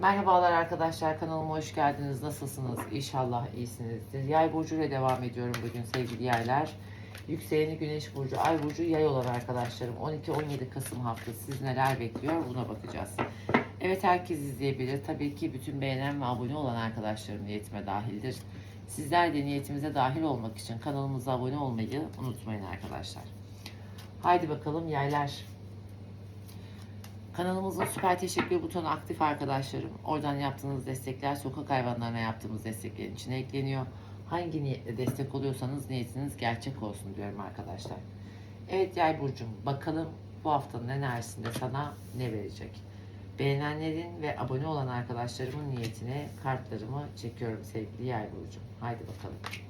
Merhabalar arkadaşlar kanalıma hoş geldiniz. Nasılsınız? İnşallah iyisinizdir. Yay burcu ile devam ediyorum bugün sevgili yaylar. Yükseleni Güneş burcu, Ay burcu yay olan arkadaşlarım 12-17 Kasım haftası siz neler bekliyor buna bakacağız. Evet herkes izleyebilir. Tabii ki bütün beğenen ve abone olan arkadaşlarım niyetime dahildir. Sizler de niyetimize dahil olmak için kanalımıza abone olmayı unutmayın arkadaşlar. Haydi bakalım yaylar. Kanalımızın süper teşekkür butonu aktif arkadaşlarım. Oradan yaptığınız destekler sokak hayvanlarına yaptığımız desteklerin içine ekleniyor. Hangi niyetle destek oluyorsanız niyetiniz gerçek olsun diyorum arkadaşlar. Evet Yay Burcu'm bakalım bu haftanın enerjisinde sana ne verecek? Beğenenlerin ve abone olan arkadaşlarımın niyetine kartlarımı çekiyorum sevgili Yay Burcu'm. Haydi bakalım.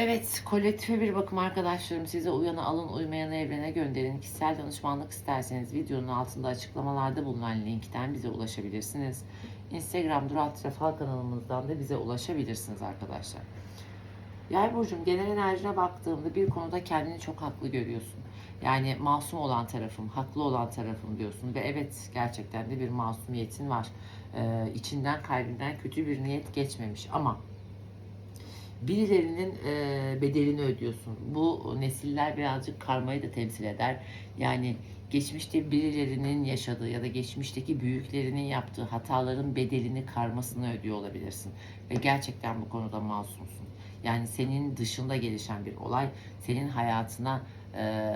Evet, kolektife bir bakım arkadaşlarım. Size uyanı alın, uymayanı evrene gönderin. Kişisel danışmanlık isterseniz videonun altında açıklamalarda bulunan linkten bize ulaşabilirsiniz. Instagram Durat Trafal kanalımızdan da bize ulaşabilirsiniz arkadaşlar. Yay burcum genel enerjine baktığımda bir konuda kendini çok haklı görüyorsun. Yani masum olan tarafım, haklı olan tarafım diyorsun ve evet gerçekten de bir masumiyetin var. Ee, içinden kalbinden kötü bir niyet geçmemiş ama birilerinin e, bedelini ödüyorsun. Bu nesiller birazcık karmayı da temsil eder. Yani geçmişte birilerinin yaşadığı ya da geçmişteki büyüklerinin yaptığı hataların bedelini karmasını ödüyor olabilirsin. Ve gerçekten bu konuda masumsun. Yani senin dışında gelişen bir olay senin hayatına e,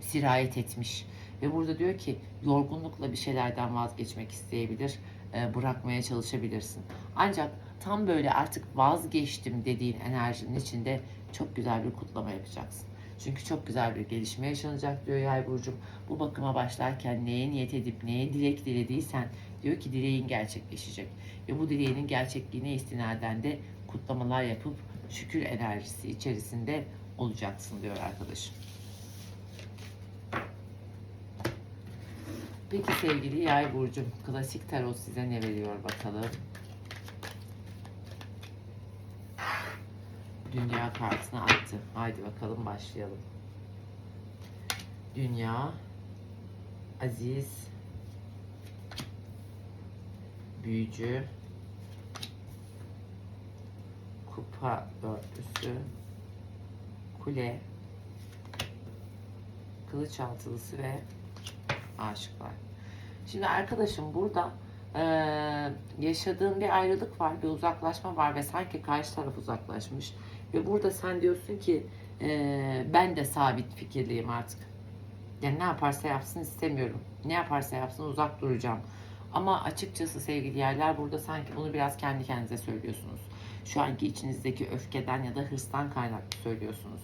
sirayet etmiş. Ve burada diyor ki yorgunlukla bir şeylerden vazgeçmek isteyebilir, e, bırakmaya çalışabilirsin. Ancak tam böyle artık vazgeçtim dediğin enerjinin içinde çok güzel bir kutlama yapacaksın. Çünkü çok güzel bir gelişme yaşanacak diyor Yay Burcu'm. Bu bakıma başlarken neye niyet edip neye dilek dilediysen diyor ki dileğin gerçekleşecek. Ve bu dileğinin gerçekliğine istinaden de kutlamalar yapıp şükür enerjisi içerisinde olacaksın diyor arkadaşım. Peki sevgili Yay Burcu'm klasik tarot size ne veriyor bakalım. Dünya kartını attı. Haydi bakalım başlayalım. Dünya, aziz, büyücü, kupa dörtlüsü, kule, kılıç altılısı ve aşıklar. Şimdi arkadaşım burada eee, yaşadığın bir ayrılık var, bir uzaklaşma var ve sanki karşı taraf uzaklaşmış. Ve burada sen diyorsun ki eee, ben de sabit fikirliyim artık. Yani ne yaparsa yapsın istemiyorum. Ne yaparsa yapsın uzak duracağım. Ama açıkçası sevgili yerler burada sanki bunu biraz kendi kendinize söylüyorsunuz. Şu anki içinizdeki öfkeden ya da hırstan kaynaklı söylüyorsunuz.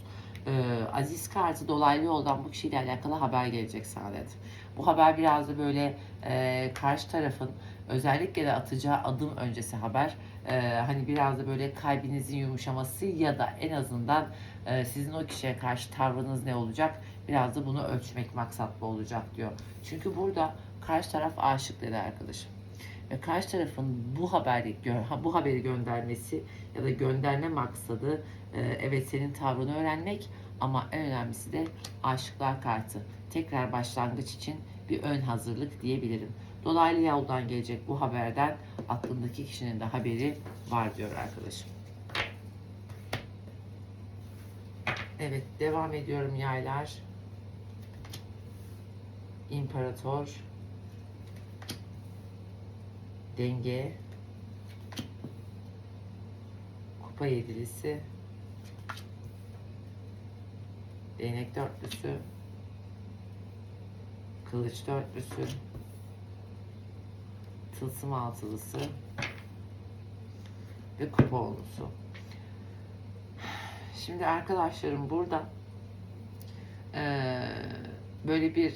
Ee, Aziz kartı dolaylı yoldan bu kişiyle alakalı haber gelecek Saadet. Bu haber biraz da böyle e, karşı tarafın özellikle de atacağı adım öncesi haber. Ee, hani biraz da böyle kalbinizin yumuşaması ya da en azından e, sizin o kişiye karşı tavrınız ne olacak? Biraz da bunu ölçmek maksatlı olacak diyor. Çünkü burada karşı taraf aşık dedi arkadaşım. Ve karşı tarafın bu haberi bu haberi göndermesi ya da gönderme maksadı e, evet senin tavrını öğrenmek ama en önemlisi de aşıklar kartı. Tekrar başlangıç için bir ön hazırlık diyebilirim. Dolaylı yoldan gelecek bu haberden aklındaki kişinin de haberi var diyor arkadaşım. Evet devam ediyorum yaylar. İmparator. Denge. Kupa yedilisi. Değnek dörtlüsü. Kılıç dörtlüsü tılsım altılısı ve kupa onlusu. Şimdi arkadaşlarım burada eee, böyle bir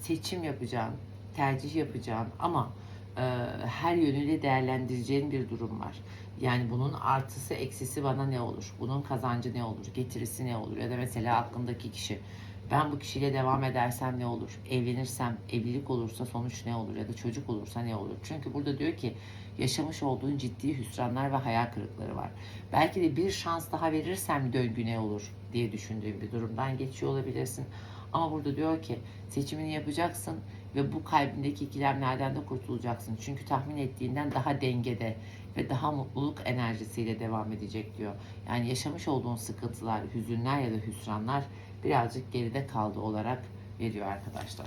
seçim yapacağın, tercih yapacağın ama e, her yönüyle değerlendireceğin bir durum var. Yani bunun artısı eksisi bana ne olur? Bunun kazancı ne olur? Getirisi ne olur? Ya da mesela aklındaki kişi Ben bu kişiyle devam edersem ne olur? Evlenirsem, evlilik olursa sonuç ne olur? Ya da çocuk olursa ne olur? Çünkü burada diyor ki yaşamış olduğun ciddi hüsranlar ve hayal kırıkları var. Belki de bir şans daha verirsem döngü ne olur diye düşündüğün bir durumdan geçiyor olabilirsin. Ama burada diyor ki seçimini yapacaksın ve bu kalbindeki ikilemlerden de kurtulacaksın. Çünkü tahmin ettiğinden daha dengede ve daha mutluluk enerjisiyle devam edecek diyor. Yani yaşamış olduğun sıkıntılar, hüzünler ya da hüsranlar birazcık geride kaldı olarak veriyor arkadaşlar.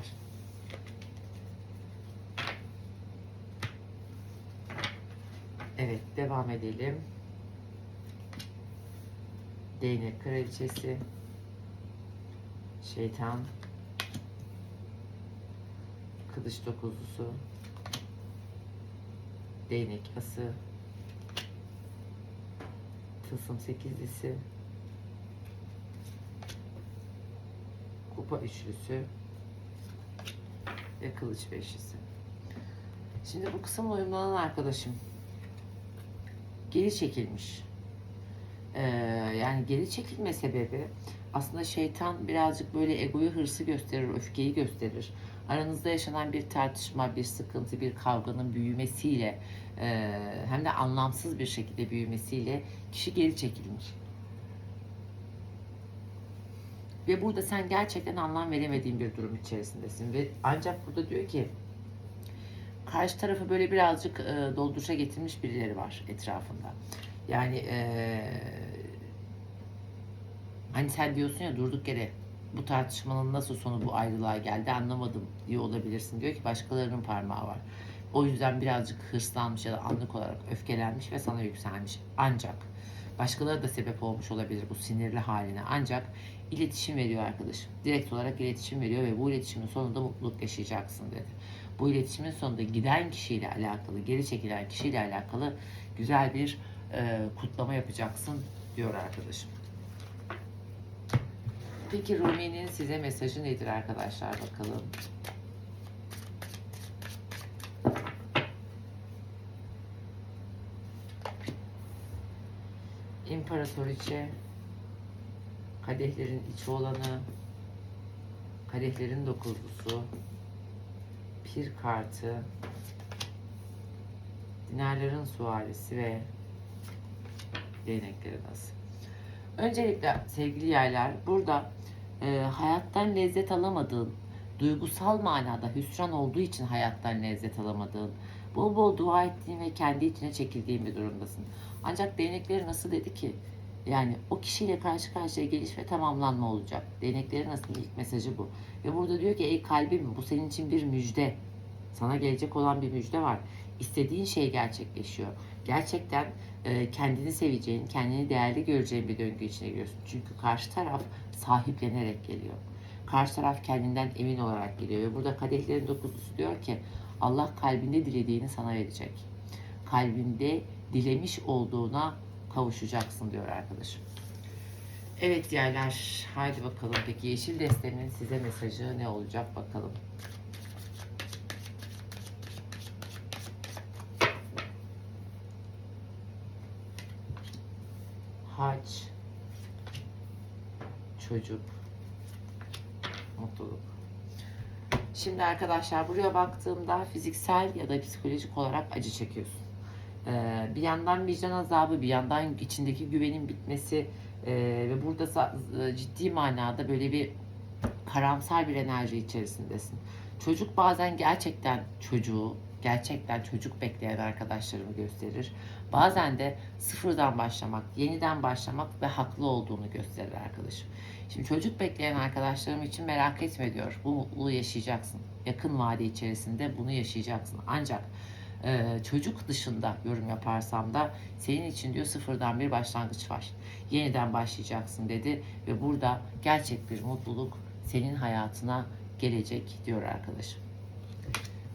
Evet devam edelim. Değnek kraliçesi. Şeytan. Kılıç dokuzlusu. Değnek ası. Tılsım sekizlisi. Kupa üçlüsü. Ve kılıç beşlisi. Şimdi bu kısımla uyumlanan arkadaşım geri çekilmiş. Ee, yani geri çekilme sebebi aslında şeytan birazcık böyle egoyu hırsı gösterir, öfkeyi gösterir. Aranızda yaşanan bir tartışma, bir sıkıntı, bir kavganın büyümesiyle e, hem de anlamsız bir şekilde büyümesiyle kişi geri çekilmiş. Ve burada sen gerçekten anlam veremediğin bir durum içerisindesin. Ve ancak burada diyor ki karşı tarafı böyle birazcık e, dolduruşa getirmiş birileri var etrafında. Yani e, hani sen diyorsun ya durduk yere bu tartışmanın nasıl sonu bu ayrılığa geldi anlamadım diye olabilirsin. Diyor ki başkalarının parmağı var. O yüzden birazcık hırslanmış ya da anlık olarak öfkelenmiş ve sana yükselmiş. Ancak başkaları da sebep olmuş olabilir bu sinirli haline. Ancak iletişim veriyor arkadaşım. Direkt olarak iletişim veriyor ve bu iletişimin sonunda mutluluk yaşayacaksın dedi. Bu iletişimin sonunda giden kişiyle alakalı, geri çekilen kişiyle alakalı güzel bir e, kutlama yapacaksın diyor arkadaşım. Peki Rumi'nin size mesajı nedir arkadaşlar bakalım. İmparatoriçe kadehlerin içi olanı kadehlerin dokuzlusu pir kartı dinarların suarisi ve değneklerin ası. Öncelikle sevgili yaylar burada e, hayattan lezzet alamadığın, duygusal manada hüsran olduğu için hayattan lezzet alamadığın, bol bol dua ettiğin ve kendi içine çekildiğin bir durumdasın. Ancak değnekleri nasıl dedi ki? Yani o kişiyle karşı karşıya geliş ve tamamlanma olacak. Değnekleri nasıl ilk mesajı bu. Ve burada diyor ki ey kalbim bu senin için bir müjde. Sana gelecek olan bir müjde var. İstediğin şey gerçekleşiyor. Gerçekten kendini seveceğin, kendini değerli göreceğin bir döngü içine giriyorsun. Çünkü karşı taraf sahiplenerek geliyor. Karşı taraf kendinden emin olarak geliyor. Ve burada kadehlerin dokuzlusu diyor ki Allah kalbinde dilediğini sana verecek. Kalbinde dilemiş olduğuna kavuşacaksın diyor arkadaşım. Evet yerler, haydi bakalım. Peki yeşil destenin size mesajı ne olacak bakalım. Hac, çocuk, mutluluk. Şimdi arkadaşlar buraya baktığımda fiziksel ya da psikolojik olarak acı çekiyorsun. Ee, bir yandan vicdan azabı, bir yandan içindeki güvenin bitmesi ee, ve burada e, ciddi manada böyle bir karamsar bir enerji içerisindesin. Çocuk bazen gerçekten çocuğu, gerçekten çocuk bekleyen arkadaşlarımı gösterir. Bazen de sıfırdan başlamak, yeniden başlamak ve haklı olduğunu gösterir arkadaşım. Şimdi çocuk bekleyen arkadaşlarım için merak etme diyor. Bu mutluluğu yaşayacaksın. Yakın vade içerisinde bunu yaşayacaksın. Ancak e, çocuk dışında yorum yaparsam da senin için diyor sıfırdan bir başlangıç var. Yeniden başlayacaksın dedi ve burada gerçek bir mutluluk senin hayatına gelecek diyor arkadaşım.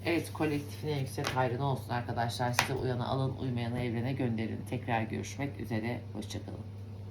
Evet kolektifine yüksek hayrına olsun arkadaşlar. Size uyanı alın, uymayanı evrene gönderin. Tekrar görüşmek üzere. Hoşçakalın.